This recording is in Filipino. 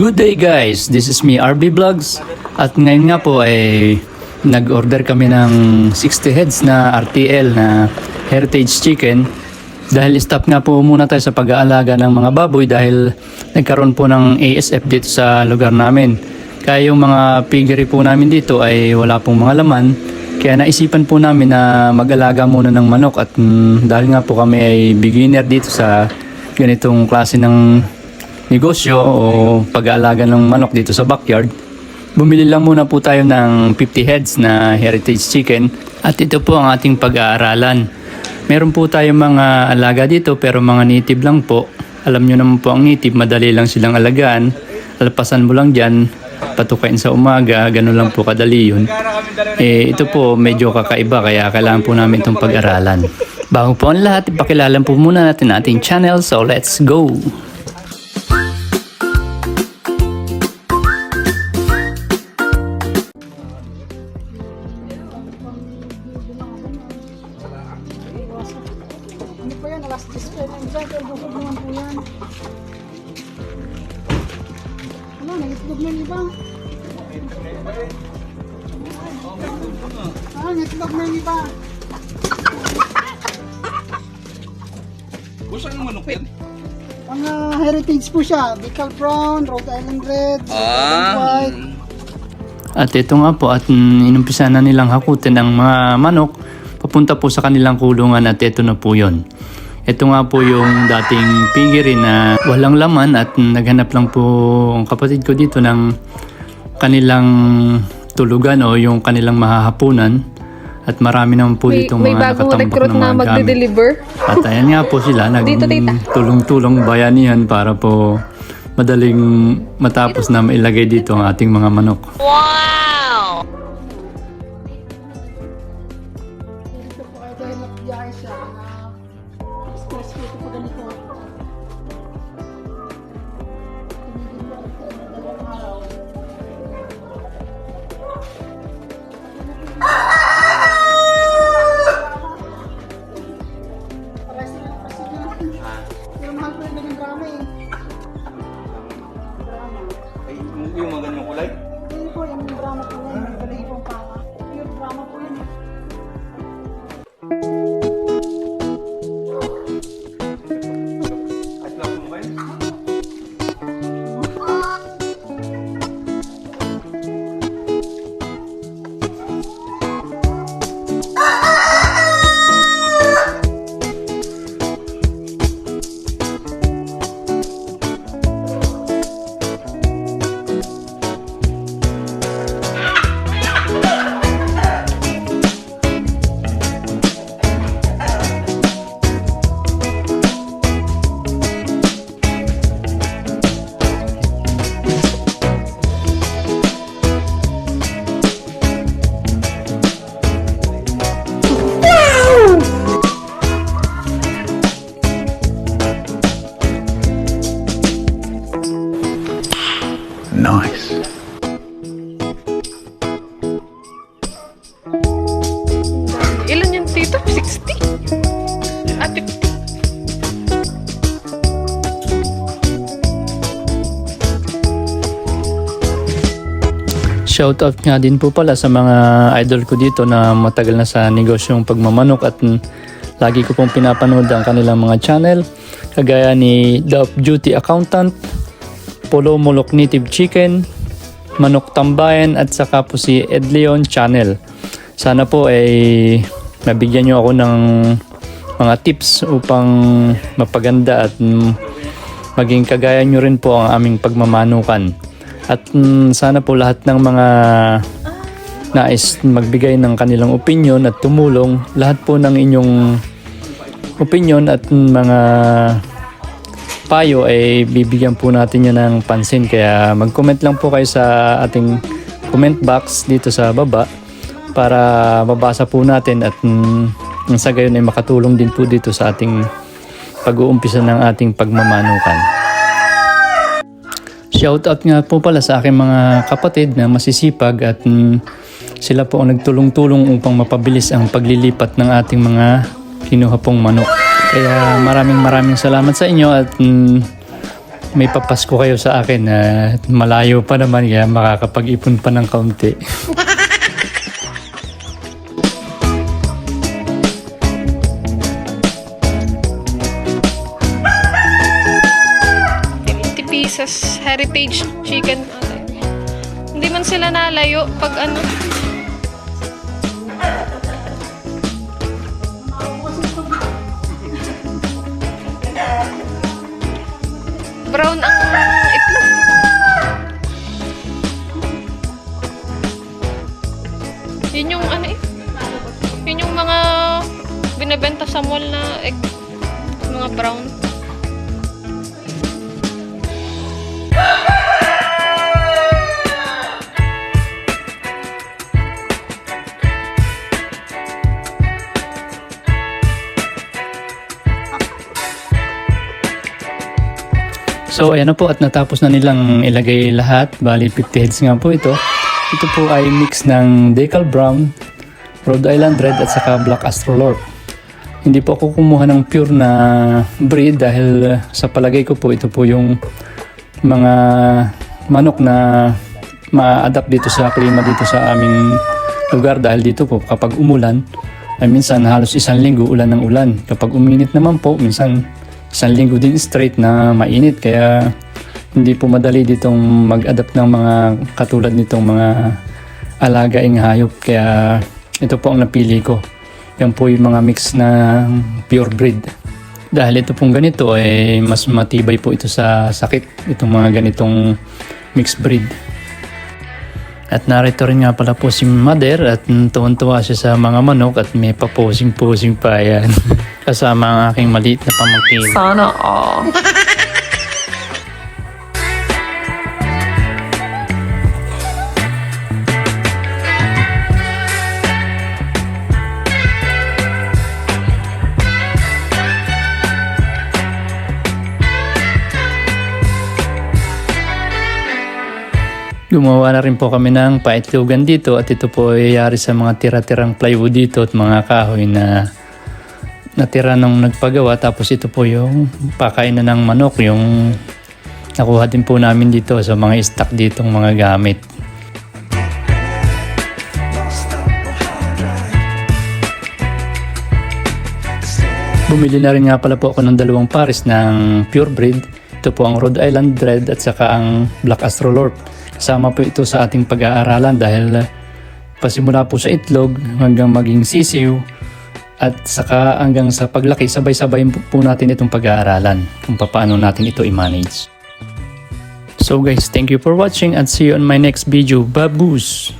Good day guys, this is me RB Vlogs. At ngayon nga po ay nag-order kami ng 60 heads na RTL na Heritage Chicken. Dahil stop nga po muna tayo sa pag-aalaga ng mga baboy dahil nagkaroon po ng ASF dito sa lugar namin. Kaya yung mga piggery po namin dito ay wala pong mga laman. Kaya naisipan po namin na mag-alaga muna ng manok. At mm, dahil nga po kami ay beginner dito sa ganitong klase ng negosyo o pag-aalaga ng manok dito sa backyard, bumili lang muna po tayo ng 50 heads na heritage chicken at ito po ang ating pag-aaralan. Meron po tayong mga alaga dito pero mga native lang po. Alam nyo naman po ang native, madali lang silang alagaan. Alpasan mo lang dyan, patukain sa umaga, ganun lang po kadali yun. Eh, ito po medyo kakaiba kaya kailangan po namin itong pag-aralan. Bago po ang lahat, ipakilala po muna natin ating channel so let's go! Iba. Ah, nangitlog na yung iba. Gusto ng manok yan? Ang ah, heritage po siya. Decal Brown, Rhode Island Red, Golden White. At ito nga po at mm, inumpisa na nilang hakutin ang mga manok papunta po sa kanilang kulungan at ito na po yon. Ito nga po yung dating piggery na walang laman at naghanap lang po ang kapatid ko dito ng kanilang tulugan o yung kanilang mahahapunan at marami naman po May, dito may mga nakatambak recruit na na mga gamit. magde-deliver. At ayan nga po sila, nagtulong-tulong bayanihan para po madaling matapos na mailagay dito ang ating mga manok. Dito po ay dahil nagbiyahe siya na stress po ito po tito? 60? Ah, 50. Shoutout nga din po pala sa mga idol ko dito na matagal na sa negosyong pagmamanok at lagi ko pong pinapanood ang kanilang mga channel kagaya ni The Duty Accountant, Polo Mulok Native Chicken, Manok Tambayan at saka po si Ed Leon Channel. Sana po ay mabigyan nyo ako ng mga tips upang mapaganda at maging kagaya nyo rin po ang aming pagmamanukan. At mm, sana po lahat ng mga nais magbigay ng kanilang opinion at tumulong, lahat po ng inyong opinion at mga payo ay bibigyan po natin yan ng pansin. Kaya mag-comment lang po kayo sa ating comment box dito sa baba para mabasa po natin at mm, sa gayon ay makatulong din po dito sa ating pag-uumpisa ng ating pagmamanukan. Shoutout nga po pala sa aking mga kapatid na masisipag at mm, sila po ang nagtulong-tulong upang mapabilis ang paglilipat ng ating mga kinuha pong manok. Kaya maraming maraming salamat sa inyo at mm, may papasko kayo sa akin na malayo pa naman kaya makakapag-ipon pa ng kaunti. Pieces heritage chicken. Hindi man sila nalayo pag ano. Brown ang itlog. Yun yung ano eh. Yun yung mga binebenta sa mall na egg. Mga brown. So ayan na po at natapos na nilang ilagay lahat. Bali 50 heads nga po ito. Ito po ay mix ng Decal Brown, Rhode Island Red at saka Black Astrolorp. Hindi po ako kumuha ng pure na breed dahil uh, sa palagay ko po ito po yung mga manok na ma-adapt dito sa klima dito sa aming lugar dahil dito po kapag umulan ay minsan halos isang linggo ulan ng ulan. Kapag uminit naman po minsan isang linggo din straight na mainit kaya hindi po madali ditong mag-adapt ng mga katulad nitong mga alagaing hayop. Kaya ito po ang napili ko. Yan po yung mga mix na pure breed. Dahil ito pong ganito ay mas matibay po ito sa sakit itong mga ganitong mixed breed. At narito rin nga pala po si Mother at tuwan-tuwa siya sa mga manok at may paposing-posing pa yan. Kasama ang aking maliit na pamangkin. Sana all. Gumawa na rin po kami ng paitlugan dito at ito po ay yari sa mga tira-tirang plywood dito at mga kahoy na natira nung nagpagawa tapos ito po yung pakainan ng manok yung nakuha din po namin dito sa mga stock ditong mga gamit. Bumili na rin nga pala po ako ng dalawang pares ng pure breed. Ito po ang Rhode Island Red at saka ang Black Astrolorp. Kasama po ito sa ating pag-aaralan dahil pasimula po sa itlog hanggang maging sisiw at saka hanggang sa paglaki sabay-sabay po natin itong pag-aaralan kung paano natin ito i-manage. So guys, thank you for watching and see you on my next video. Baboos!